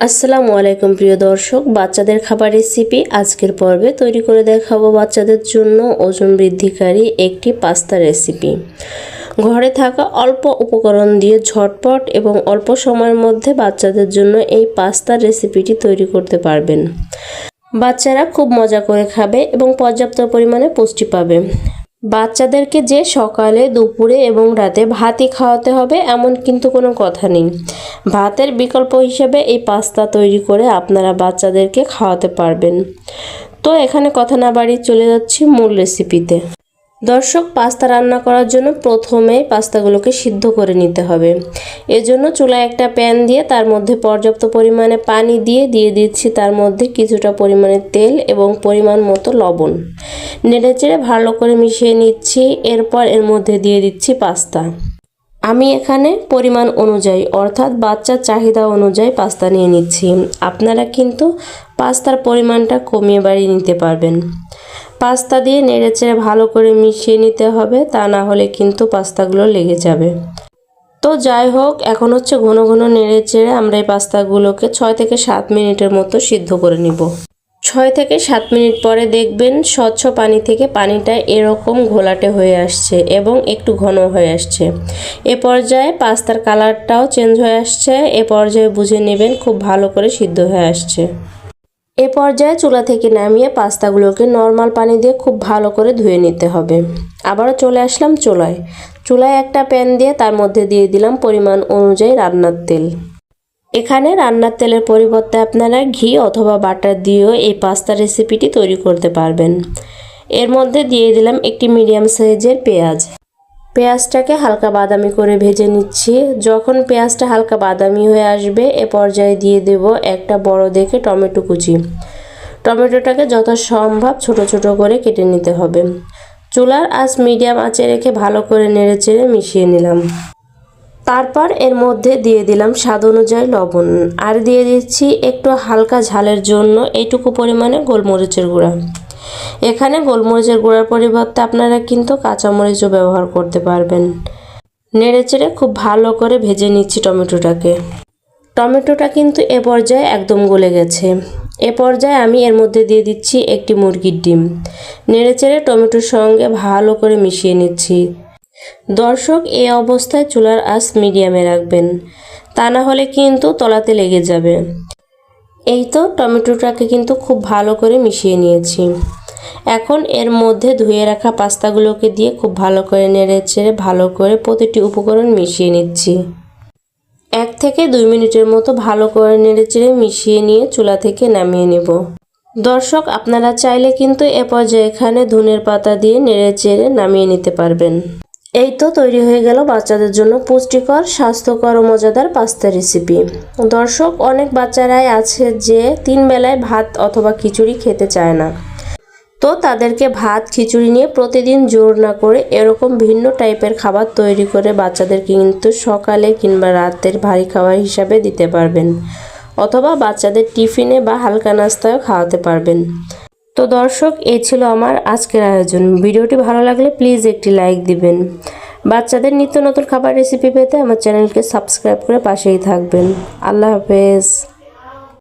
আসসালামু আলাইকুম, প্রিয় দর্শক। বাচ্চাদের খাবার রেসিপি আজকের পর্বে তৈরি করে দেখাবো বাচ্চাদের জন্য ওজন বৃদ্ধিকারী একটি পাস্তা রেসিপি ঘরে থাকা অল্প উপকরণ দিয়ে ঝটপট এবং অল্প সময়ের মধ্যে বাচ্চাদের জন্য এই পাস্তা রেসিপিটি তৈরি করতে পারবেন। বাচ্চারা খুব মজা করে খাবে এবং পর্যাপ্ত পরিমাণে পুষ্টি পাবে। বাচ্চাদেরকে যে সকালে, দুপুরে এবং রাতে ভাতই খাওয়াতে হবে এমন কিন্তু কোনো কথা নেই। ভাতের বিকল্প হিসেবে এই পাস্তা তৈরি করে আপনারা বাচ্চাদেরকে খাওয়াতে পারবেন। তো এখানে কথা না বাড়িয়ে চলে যাচ্ছি মূল রেসিপিতে। দর্শক, পাস্তা রান্না করার জন্য প্রথমে পাস্তাগুলোকে সিদ্ধ করে নিতে হবে। এজন্য চুলায় একটা প্যান দিয়ে তার মধ্যে পর্যাপ্ত পরিমাণে পানি দিয়ে দিয়ে দিচ্ছি তার মধ্যে কিছুটা পরিমাণে তেল এবং পরিমাণ মতো লবণ। নেড়ে চেড়ে ভালো করে মিশিয়ে নিচ্ছি, এরপর এর মধ্যে দিয়ে দিচ্ছি পাস্তা। আমি এখানে পরিমাণ অনুযায়ী, অর্থাৎ বাচ্চার চাহিদা অনুযায়ী পাস্তা নিয়ে নিচ্ছি। আপনারা কিন্তু পাস্তার পরিমাণটা কমিয়ে বাড়িয়ে নিতে পারবেন। পাস্তা দিয়ে নেড়েচেড়ে ভালো করে মিশিয়ে নিতে হবে, তা না হলে কিন্তু পাস্তাগুলো লেগে যাবে। তো যাই হোক, এখন হচ্ছে ঘন ঘন নেড়ে চেড়ে আমরা এই পাস্তাগুলোকে ছয় থেকে সাত মিনিটের মতো সিদ্ধ করে নিব। ছয় থেকে সাত মিনিট পরে দেখবেন স্বচ্ছ পানি থেকে পানিটা এরকম ঘোলাটে হয়ে আসছে এবং একটু ঘন হয়ে আসছে। এ পর্যায়ে পাস্তার কালারটাও চেঞ্জ হয়ে আসছে। এ পর্যায়ে বুঝে নেবেন খুব ভালো করে সিদ্ধ হয়ে আসছে। এ পর্যায়ে চুলা থেকে নামিয়ে পাস্তাগুলোকে নর্মাল পানি দিয়ে খুব ভালো করে ধুয়ে নিতে হবে। আবারও চলে আসলাম চুলায়। চুলায় একটা প্যান দিয়ে তার মধ্যে দিয়ে দিলাম পরিমাণ অনুযায়ী রান্নার তেল। এখানে রান্নার তেলের পরিবর্তে আপনারা ঘি অথবা বাটার দিয়েও এই পাস্তা রেসিপিটি তৈরি করতে পারবেন। এর মধ্যে দিয়ে দিলাম একটি মিডিয়াম সাইজের পেঁয়াজ। পেঁয়াজটাকে হালকা বাদামি করে ভেজে নিচ্ছি। যখন পেঁয়াজটা হালকা বাদামি হয়ে আসবে, এ পর্যায়ে দিয়ে দেব একটা বড় দেখে টমেটো কুচি। টমেটোটাকে যত সম্ভব ছোট ছোট করে কেটে নিতে হবে। চুলার আঁচ মিডিয়াম আঁচে রেখে ভালো করে নেড়ে চেড়ে মিশিয়ে নিলাম। তারপর এর মধ্যে দিয়ে দিলাম স্বাদ অনুযায়ী লবণ। আর দিয়ে দিচ্ছি একটু হালকা ঝালের জন্য এইটুকু পরিমাণে গোলমরিচের গুঁড়া। এখানে গোলমরিচের গুঁড়ার পরিবর্তে আপনারা কিন্তু কাঁচামরিচও ব্যবহার করতে পারবেন। নেড়েচেড়ে খুব ভালো করে ভেজে নিচ্ছি টমেটোটাকে। টমেটোটা কিন্তু এ পর্যায়ে একদম গলে গেছে। এ পর্যায়ে আমি এর মধ্যে দিয়ে দিচ্ছি একটি মুরগির ডিম। নেড়েচেড়ে টমেটোর সঙ্গে ভালো করে মিশিয়ে নিচ্ছি। দর্শক এই অবস্থায় চুলার আঁচ মিডিয়ামে রাখবেন। তা না হলে কিন্তু তলাতে লেগে যাবে। এই তো টমেটোটাকে কিন্তু খুব ভালো করে মিশিয়ে নিয়েছি। এখন এর মধ্যে ধুয়ে রাখা পাস্তাগুলোকে দিয়ে খুব ভালো করে নেড়ে চেড়ে ভালো করে প্রতিটি উপকরণ মিশিয়ে নিচ্ছি। এক থেকে দুই মিনিটের মতো ভালো করে নেড়ে চেড়ে মিশিয়ে নিয়ে চুলা থেকে নামিয়ে নেব। দর্শক, আপনারা চাইলে কিন্তু এ পর্যায়ে এখানে ধনের পাতা দিয়ে নেড়ে চেড়ে নামিয়ে নিতে পারবেন। এই তো তৈরি হয়ে গেল বাচ্চাদের জন্য পুষ্টিকর, স্বাস্থ্যকর ও মজাদার পাস্তা রেসিপি দর্শক, অনেক বাচ্চারাই আছে যে তিন বেলায় ভাত অথবা খিচুড়ি খেতে চায় না। তো তাদেরকে ভাত, খিচুড়ি নিয়ে প্রতিদিন জোর না করে এরকম ভিন্ন টাইপের খাবার তৈরি করে বাচ্চাদেরকে কিন্তু সকালে কিংবা রাতের ভারী খাবার হিসাবে দিতে পারবেন। অথবা বাচ্চাদের টিফিনে বা হালকা নাস্তায়ও খাওয়াতে পারবেন। তো দর্শক এই ছিল আমার আজকের আয়োজন। ভিডিওটি ভালো লাগলে প্লিজ একটি লাইক দিবেন। বাচ্চাদের নিত্য নতুন খাবার রেসিপি পেতে আমার চ্যানেলকে সাবস্ক্রাইব করে পাশেই থাকবেন। আল্লাহ হাফেজ।